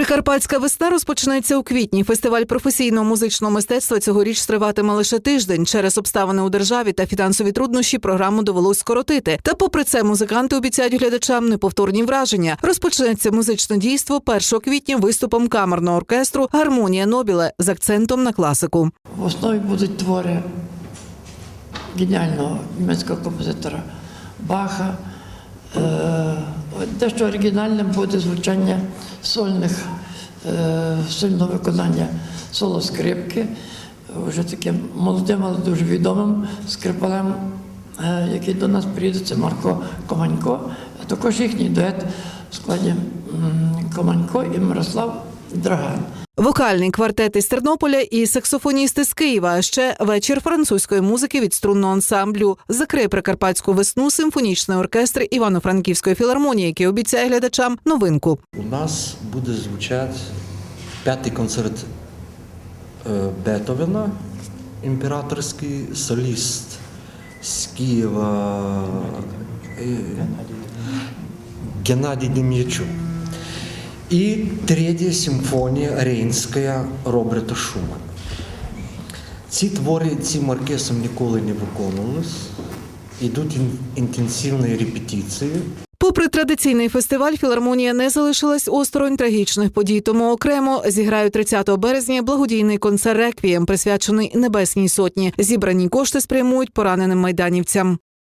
Прикарпатська весна розпочнеться у квітні. Фестиваль професійного музичного мистецтва цьогоріч триватиме лише тиждень. Через обставини у державі та фінансові труднощі програму довелось скоротити. Та, попри це, музиканти обіцяють глядачам неповторні враження. Розпочнеться музичне дійство 1 квітня виступом камерного оркестру Гармонія Нобіле з акцентом на класику. В основі будуть твори геніального німецького композитора Баха. Е, Дещо оригінальним буде звучання сольних, е, сольного виконання соло скрипки, вже таким молодим, але дуже відомим скрипалем, е, який до нас приїде, це Марко Команько, а також їхній дует в складі Команько і Мирослав Драган. Вокальний квартет із Тернополя і саксофоністи з Києва. А ще вечір французької музики від струнного ансамблю закриє прикарпатську весну симфонічний оркестр Івано-Франківської філармонії, який обіцяє глядачам новинку. У нас буде звучати п'ятий концерт е, Бетовена, імператорський соліст з Києва е, Геннадій Дем'ячук. І третя симфонія Рейнська Роберта Шумана. Ці твори цим оркестром ніколи не виконувались. Йдуть ін- інтенсивні репетиції. Попри традиційний фестиваль, філармонія не залишилась осторонь трагічних подій. Тому окремо зіграють 30 березня благодійний концерт «Реквієм», присвячений Небесній сотні. Зібрані кошти спрямують пораненим майданівцям.